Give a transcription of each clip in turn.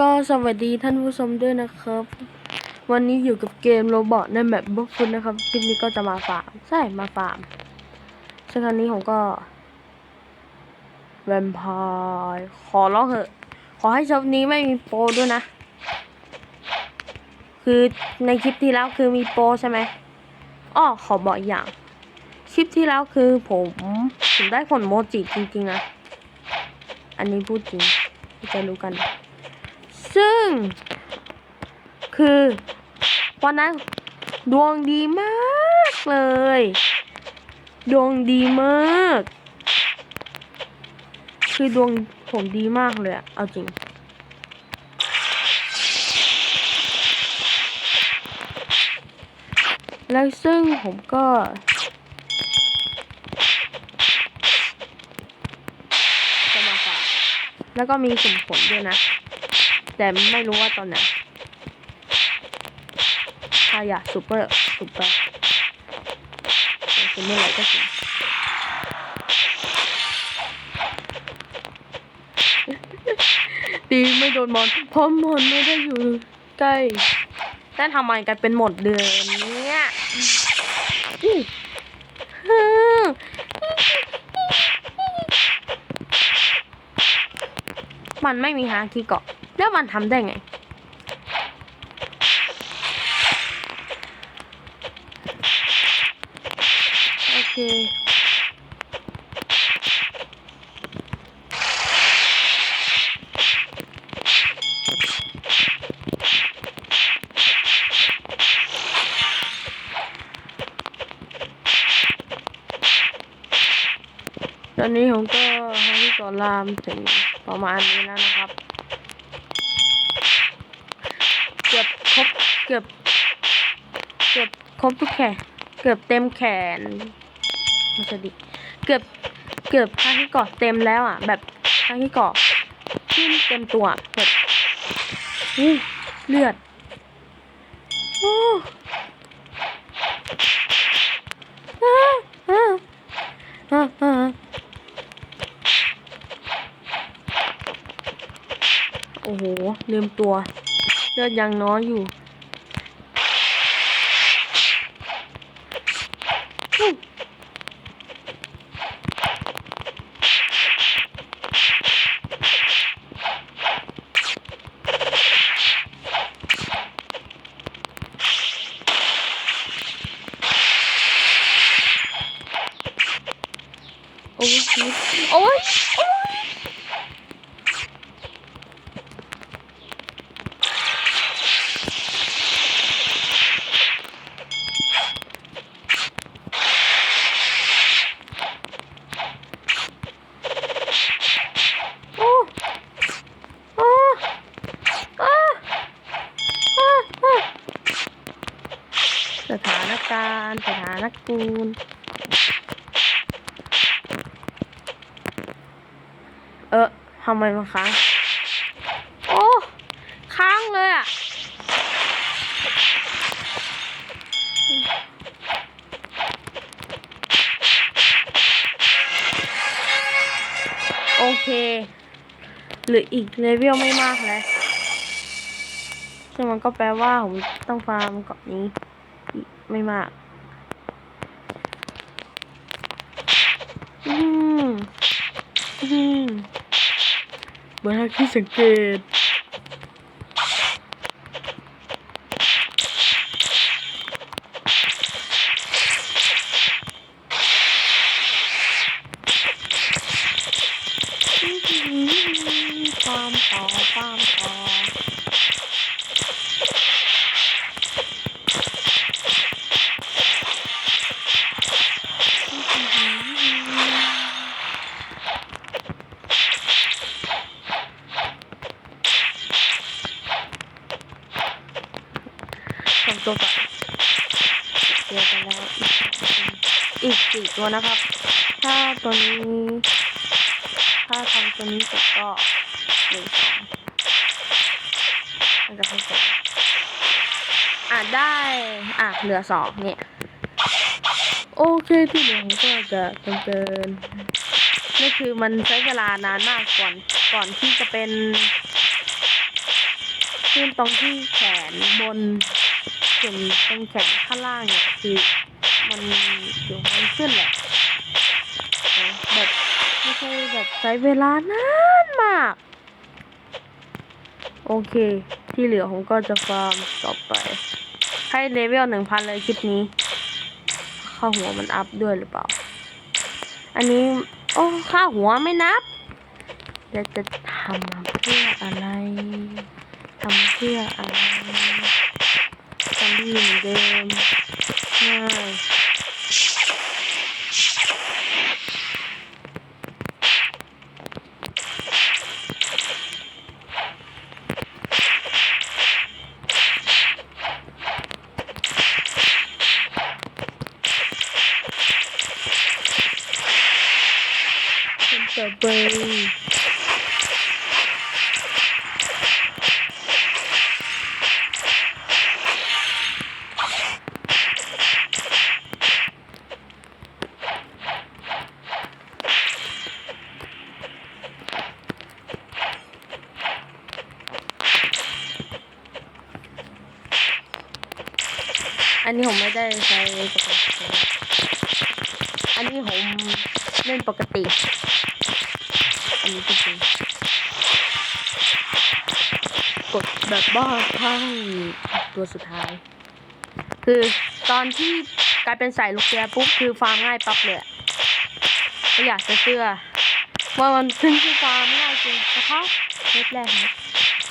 ก็สวัสดีท่านผู้ชมด้วยนะครับ วันนี้อยู่กับเกมโรบอทในแมปบุกฟุนนะครับคลิปนี้ก็จะมาฟาร์มใช่มาฟาร์มซึ่งครั้งนี้ผมก็แวมไพร์ขอร้องเถอะ ขอให้ชอบนี้ไม่มีโปรด้วยนะ คือในคลิปที่แล้วคือมีโปรใช่ไหมอ้อขอบอกอีกอย่าง คลิปที่แล้วคือผมผมได้ผลโมจิจริงๆนะ อันนี้พูดจริงจะรู้กัน ซึ่ง คือวันนั้นดวงดีมากเลย ดวงดีมาก คือดวงผมดีมากเลยอะเอาจริง แล้วซึ่งผมก็จะมาฝากแล้วก็มีสุ่มผลด้วยนะ แต่ไม่รู้ว่าตอนไหนถ้าอยากซูเปอร์ซูเปอร์คือเมื่อไหร่ก็สิตีไม่โดนมอนเพราะมอนไม่ได้อยู่ใกล้แต่ทำไมกันเป็นหมดเดือนเนี้ยมมันไม่มีฮาคิเกาะ แล้วมันทำได้ไง โอเคตอนนี้ผมก็ฮาคิเกาะลามถึงประมาณนี้แล้วนะครับ เกือบครบ เกือบ เกือบครบทุกแขน เกือบเต็มแขนมันจะดิเกือบ เกือบข้างที่เกาะเต็มแล้วอะ แบบข้างที่เกาะขึ้นเต็มตัวแบบอู้เลือดโอ้อ้โอ้โหลืมตัว เลือดยังน้อยอยู่อู้โอ้ยโอ้ยโอ้ย โอ้โอ้โอ้โอ้โอ้สถานการณ์ สถานเออทำไมมันค้าง โอ้ ค้างเลยอะ โอเค หรืออีกเลเวลไม่มากแล้วซึ่งมันก็แปลว่าผมต้องฟาร์มเกาะนี้ ไม่มาก อืมอืม เเหลือสองเนี่ย โอเคที่เหลือผมก็จะเติมเติมนี่คือมันใช้เวลานานมากก่อนก่อนที่จะเป็นขึ้นตรงที่แขนบนส่วนตรงแขนข้างล่างเนี่ยคือมันเดี๋ยวมันขึ้นแหละนะแบบไม่ใช่แบบใช้เวลานานมาก โอเค ที่เหลือผมก็จะฟาร์มต่อไป ให้เลเวลหนึ่งพันเลยคลิปนี้ค่าหัวมันอัพด้วยหรือเปล่า อันนี้ โอ้ค่าหัวไม่นับจะจะทำมาเพื่ออะไรทำเพื่ออะไรซอมบี้เหมือนเดิมง่าย เแบบบ้าคลั่งตัวสุดท้าย คือตอนที่กลายเป็นสายลูกเรือปุ๊บคือฟาร์มง่ายปั๊บเลยอะไม่อยากจะเชื่อว่ามันขึ้นที่ฟาร์มง่ายจริงนะคะเม็ดแรกนะ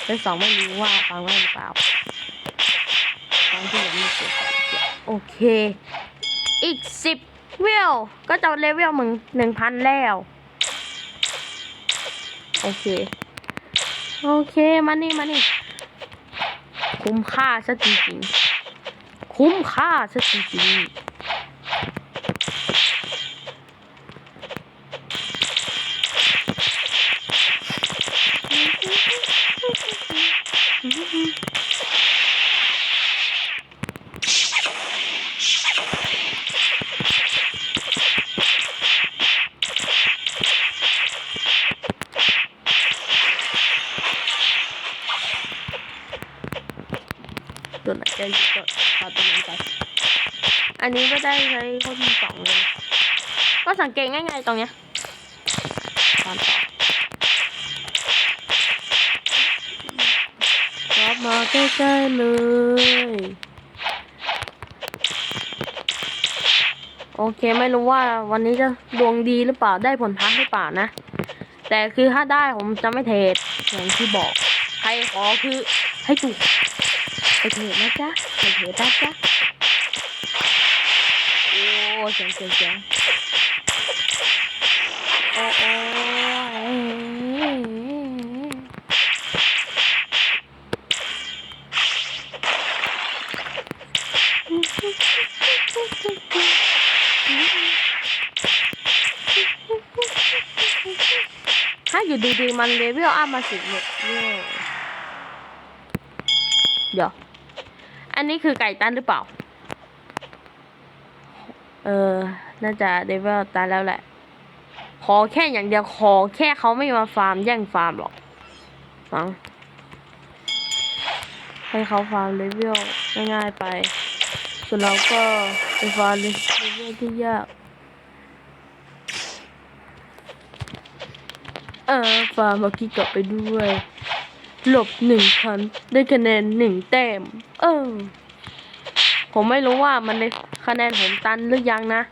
เม็ดสองไม่รู้ว่าฟาร์มง่ายหรือเปล่าตอนที่ยังไม่เกิดโอเค อีกสิบเวลก็จะเลเวลมึงหนึ่งพันแล้ว โอเค โอเค มานี่ มานี่ คุ้มค่าซะจริงๆคุ้มค่าซะจริงๆ อันนี้ก็ได้ใช้ข้อที่สองเลยก็สังเกตง่ายๆตรงเนี้ยตามต่อรับมาใกล้ๆเลย โอเคไม่รู้ว่าวันนี้จะดวงดีหรือเปล่าได้ผลพักหรือเปล่านะ แต่คือถ้าได้ผมจะไม่เทรดอย่างที่บอก ใครขอคือให้ถูกไปเถิดนะจ๊ะไปเถิดนะจ๊ะ เสียงเสียงเสียงโอ้โอ้ถ้าอยู่ดีๆมันเลเวลอัพมาสิบเนี่ยเดี๋ยว อันนี้คือไก่ตันหรือเปล่า เออ น่าจะเดเวลตันแล้วแหละ ขอแค่อย่างเดียวขอแค่เขาไม่มาฟาร์มแย่งฟาร์มหรอกฟังให้เขาฟาร์มเลเวลง่ายๆไป ส่วนเราก็ไปฟาร์มเลเวลที่ยาก เออฟาร์มเมื่อกี้กลับไปด้วยหลบหนึ่งครั้งได้คะแนนหนึ่งแต้ม เออ ผมไม่รู้ว่ามันได้ คะแนนผมตันหรือยังนะ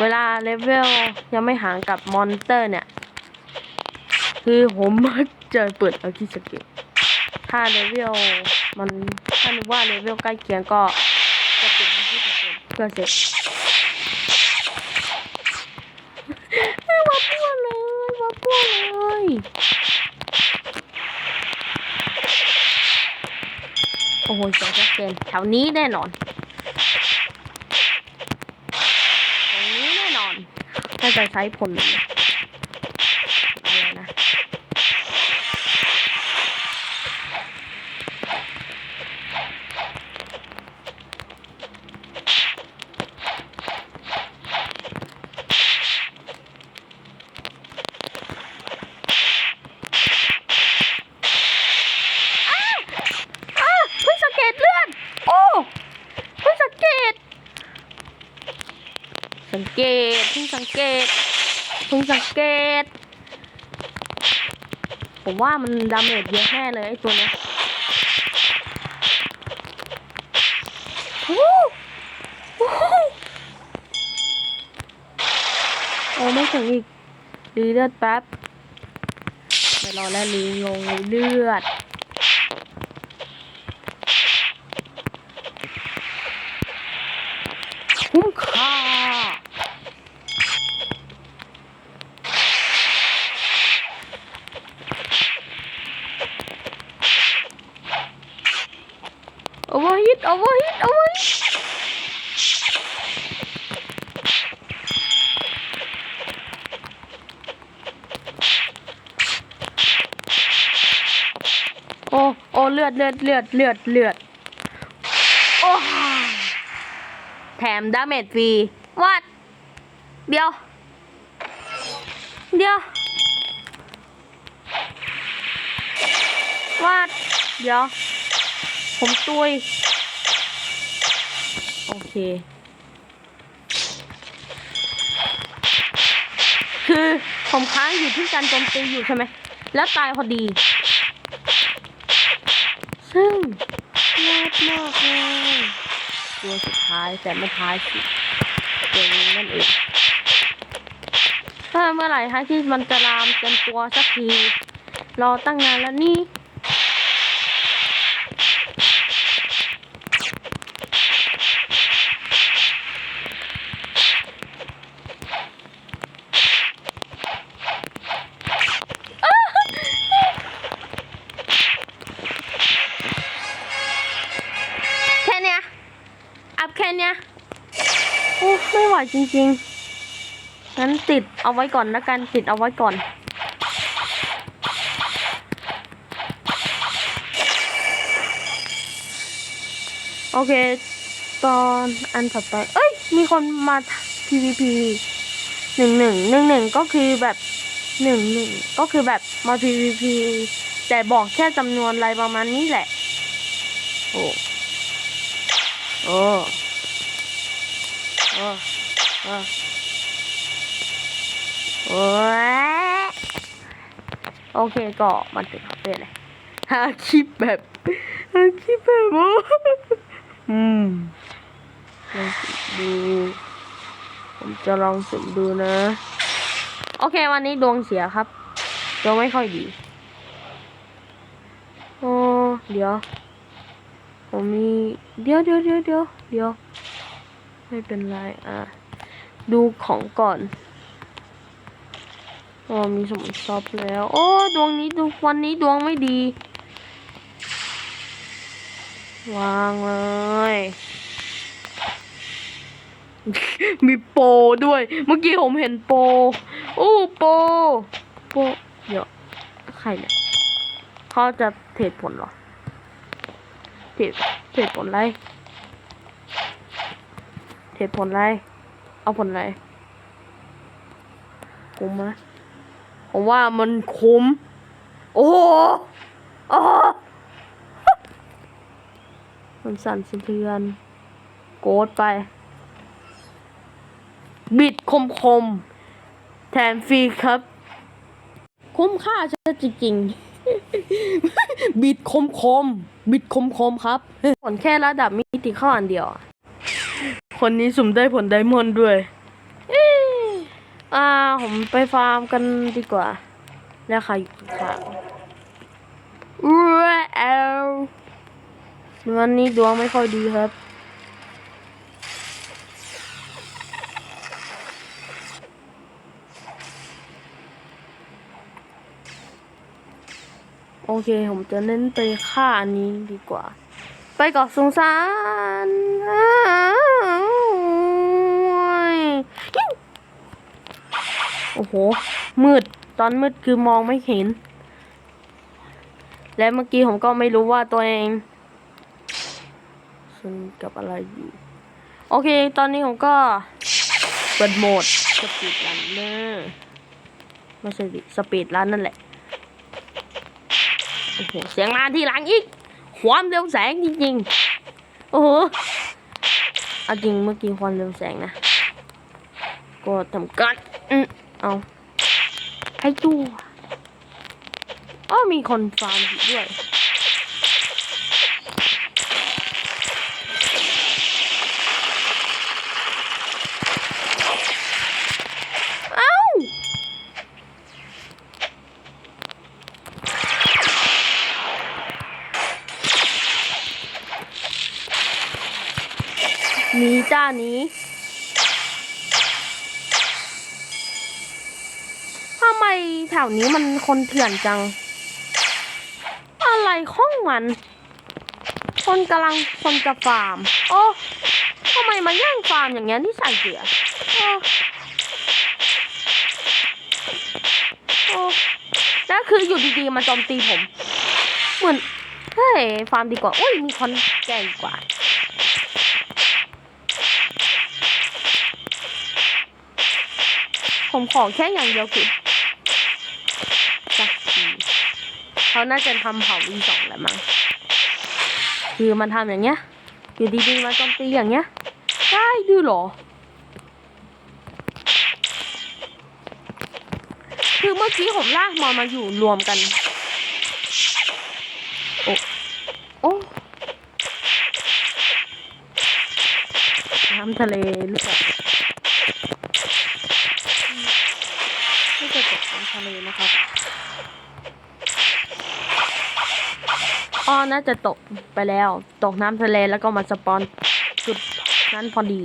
เวลาเลเวลยังไม่ห่างกับมอนเตอร์เนี่ย คือผมมักจะเปิดเอาที่สเก็ตถ้าเลเวลมันถ้านึกว่าเลเวลใกล้เคียงก็จะเปิดที่สเก็ตเพื่อเสร็จมาพูดเลยมาพูดเลยโอ้โหเสียงชัดเจนแถวนี้แน่นอนตรงนี้แน่นอนน่าจะ ใช้ผลอะไรนะ ข เกตเพิ่งสังเกตเพิ่งสังเกต ผมว่ามันดาเมจเยอะแน่เลยไอ้ตัวเนี้ยโอ้ไม่ถึงอีกรีเลือดแป๊บไปรอแล้วลีลงเลือด คุ้มค่า โอเวอร์ฮิตโอเวอร์ฮิตโอเวอร์ฮิตโอ้โอ้ เลือดเลือดเลือดเลือดเลือดโอ้แถมดาเมจฟรีวัดเดียว เดียววัดเดี๋ยว ผมตุยโอเค คือผมค้างอยู่ที่การโจมตีอยู่ใช่ไหม แล้วตายพอดี ซึ่งยากมากเลยตัวสุดท้ายแต่ไม่ท้ายสุดตัวนี้นั่นเองถ้าเมื่อไหร่ฮะที่มันจะลามเต็มตัวสักที รอตั้งนานแล้วนี่ ริงๆ งั้นติดเอาไว้ก่อนนะกันติดเอาไว้ก่อน โอเค ตอนอันถัดไป เอ้ย มีคนมา PVP หนึ่งหนึ่งหนึ่งหนึ่งก็คือแบบหนึ่งหนึ่งก็คือแบบมา PVP แต่บอกแค่จำนวนอะไรประมาณนี้แหละ โอ้ โอ้ โอ้ โอ้โอ้ยโอเคก็มันถึงคาเฟ่เลยหาคลิปแบบหาคลิปแบบว่าอืมลองสุ่มดูผมจะลองสุ่มดูนะ โอเควันนี้ดวงเสียครับดวงไม่ค่อยดีโอ้เดี๋ยว ผมมี เดี๋ยวเดี๋ยวเดี๋ยวเดี๋ยวเดี๋ยว ไม่เป็นไรอะ ดูของก่อนอ๋อมีสมุดซอฟแล้ว โอ้ดวงนี้ดวงวันนี้ดวงไม่ดี วางเลย มีโปด้วย เมื่อกี้ผมเห็นโปรโอ้โป โปเดี๋ยวใครเนี่ยเขาจะเทรดผลหรอเทรดเทรดผลอะไรเทรดผลอะไร เอาผลอะไรคุ้มไหมผมว่ามันคุ้ม โอ้โหโอ้โหมันสั่นสะเทือน โกดไป บิดคมคมๆแถมฟรีครับ คุ้มค่าใช่จริงๆบิดคมคมๆบิดคมคมๆครับ ผลแค่ระดับมิติเข้าอันเดียวอะ คนนี้สุ่มได้ผลไดมอนด์ด้วยอ่าผมไปฟาร์มกันดีกว่า แล้วใครอยู่ข้างอู้เอลวันนี้ดวงไม่ค่อยดีครับ โอเค ผมจะเน้นไปฆ่าอันนี้ดีกว่า ไปเกาะสงสารอ้าย โอ้โห มืด ตอนมืดคือมองไม่เห็น และเมื่อกี้ผมก็ไม่รู้ว่าตัวเองซึ่งกับอะไรอยู่ โอเค ตอนนี้ผมก็ เปิดโหมดสปีดรันเนอร์ไม่ใช่ดิสปีดรันนั่นแหละ โอ้โห เสียงมาทีหลังอีก ความเร็วแสงจริงๆ โอ้โหเอาจริงเมื่อกี้ความเร็วแสงนะ ก็ทำการอืม เอาให้ดูอ้อมีคนฟาร์มอยู่ด้วยหนีจ้าหนี ถวนี้มันคนเถื่อนจัง อะไรข้องมัน คนกำลังคนจะฟาร์ม โอ้ทำไมมาแย่งฟาร์มอย่างเงี้ยนี่ใส่เสียโอ้โอ้แล้วคืออยู่ดีๆมาโจมตีผม เหมือนเฮ้ยฟาร์มดีกว่าอุ้ยมีคนแก่กว่าผมขอแค่อย่างเดียวคือสักที เขาน่าจะทำเผาวีสองแล้วมั้งคือมันทำอย่างเงี้ย อยู่ดีๆมาโจมตีอย่างเงี้ย ได้ด้วยเหรอ คือเมื่อกี้ผมลากมอนมาอยู่รวมกัน โอ้ โอ้น้ำทะเลหรือเปล่าไม่จะตกน้ำทะเลนะครับ อ๋อน่าจะตกไปแล้ว ตกน้ำทะเลแล้วก็มาสปอนจุดนั้นพอดี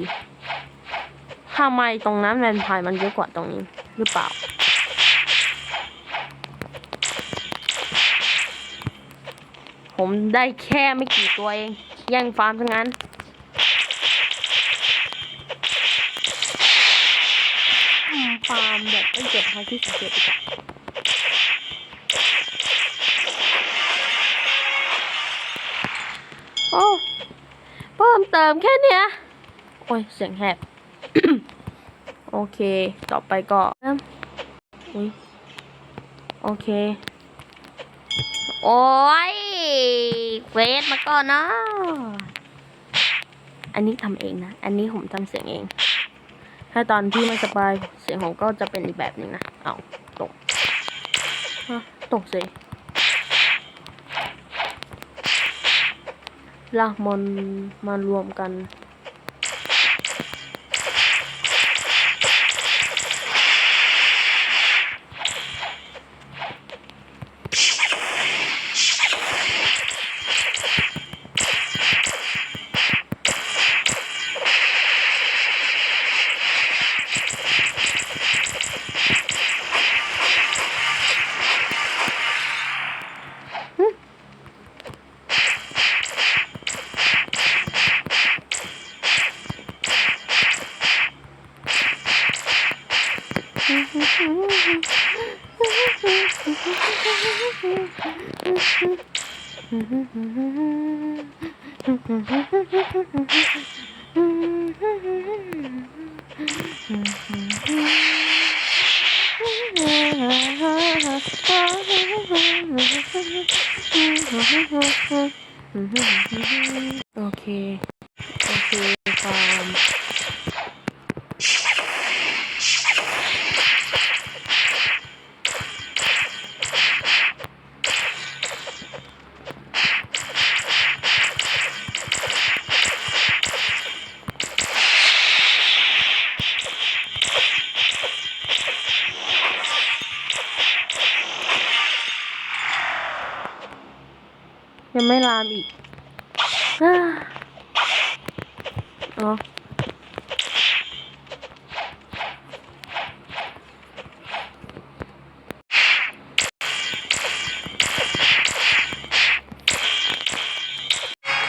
ทำไมตรงนั้นแมนพายมันเยอะกว่าตรงนี้หรือเปล่า ผมได้แค่ไม่กี่ตัวเอง แย่งฟาร์มทั้งนั้น ฟาร์มแบบไม่เก็บให้ที่สังเกตดีก โอ้เพิ่มเติมแค่เนี้ย โอ้ย เสียงแหบ โอเค ต่อไปก็อุ้ย โอเค โอ้ยเวทมาก่อนนะอันนี้ทำเองนะ อันนี้ผมทำเสียงเอง ถ้าตอนที่ไม่สบาย เสียงผมก็จะเป็นอีกแบบหนึ่งนะ เอาตกตกสิ ลากมอนมารวมกัน โอเค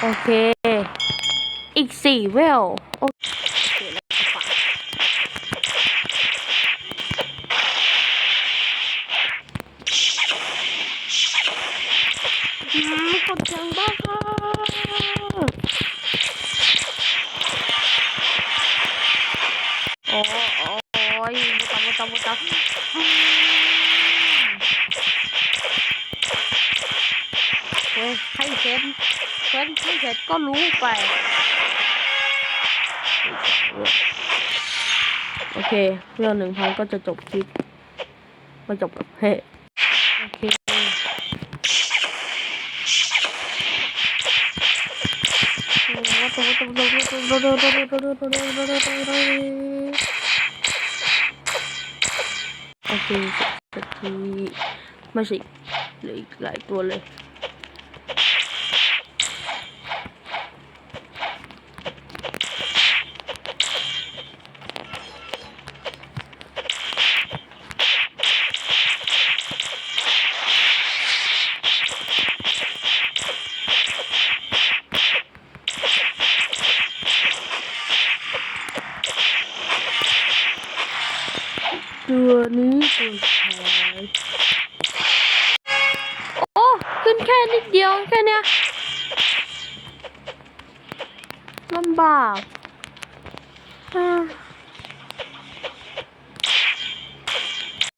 โอเค อีกสี่เวล เรื่องหนึ่งพันก็จะจบคลิปมาจบกับเฮ้โอเคโอเคสักทีไม่ใช่เหลืออีกหลายตัวเลยำบาก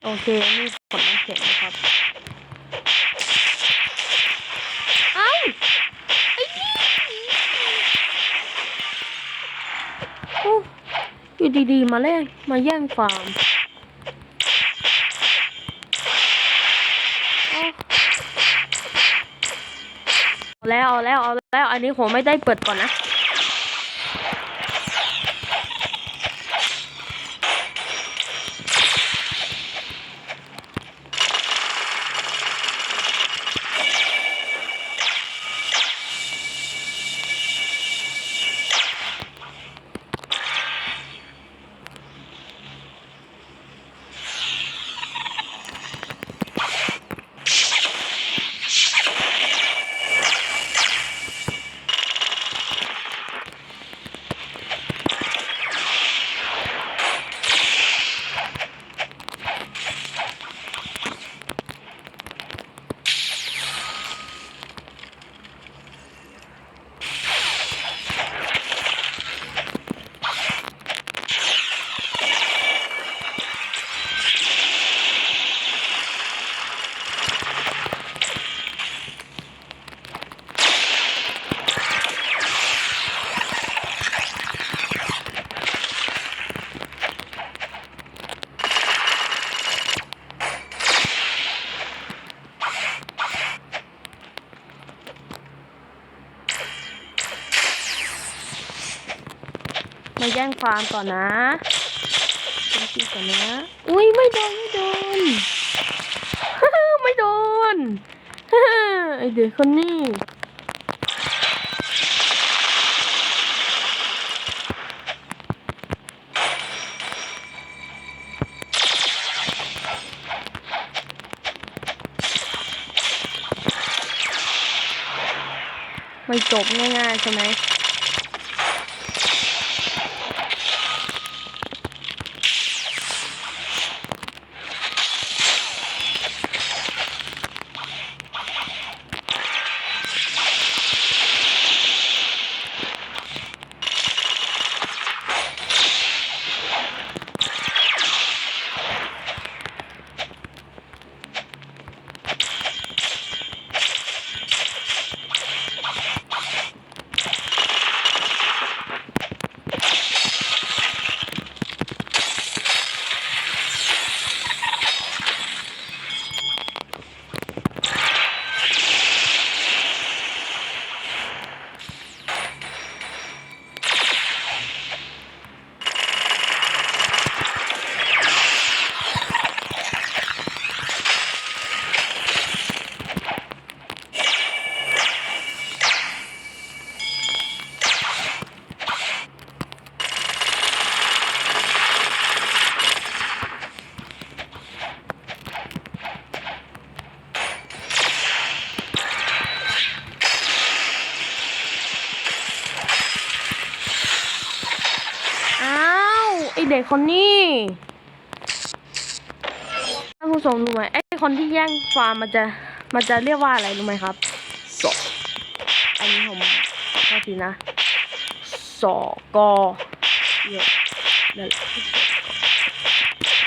โอเค นี่ผลน้ำแข็งนะครับ เอ้าไอ้นี่โอ้อยู่ดีๆ มาเล่นมาแย่งฟาร์มเอาแล้วเอาแล้วเอาแล้ว อันนี้ผมไม่ได้เปิดก่อนนะ แย่งฟาร์มก่อนนะจริงๆก่อนนะ อุ้ยไม่โดนไม่โดนไม่โดนไอเด็กคนนี้ไม่จบง่ายๆใช่ไหม คนนี้ท่านผู้ชมรู้ไหมไอคนที่แย่งฟาร์มมันจะมันจะเรียกว่าอะไรรู้ไหมครับสออันนี้ผมขอทีนะสอกอเยอะนั่นแหละ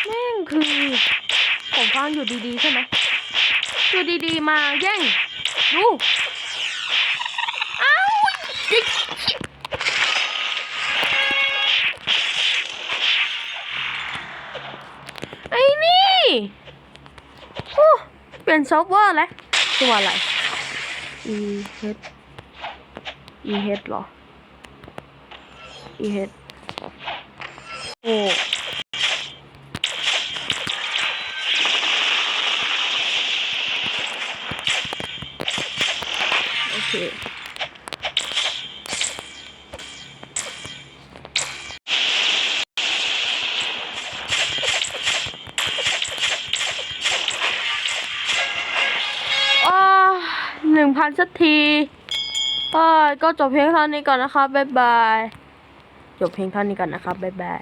แม่งคือ ผมฟังอยู่ดีๆใช่ไหมอยู่ดีๆมาแย่งดู โอ้เปลี่ยนซอฟต์แวร์แล้วตัวอะไร e h e h หรอ e h โอ้ สักทีเอ้ยก็จบเพลงเท่านี้ก่อนนะครับบ๊ายบาย จบเพลงเท่านี้ก่อนนะครับบ๊ายบาย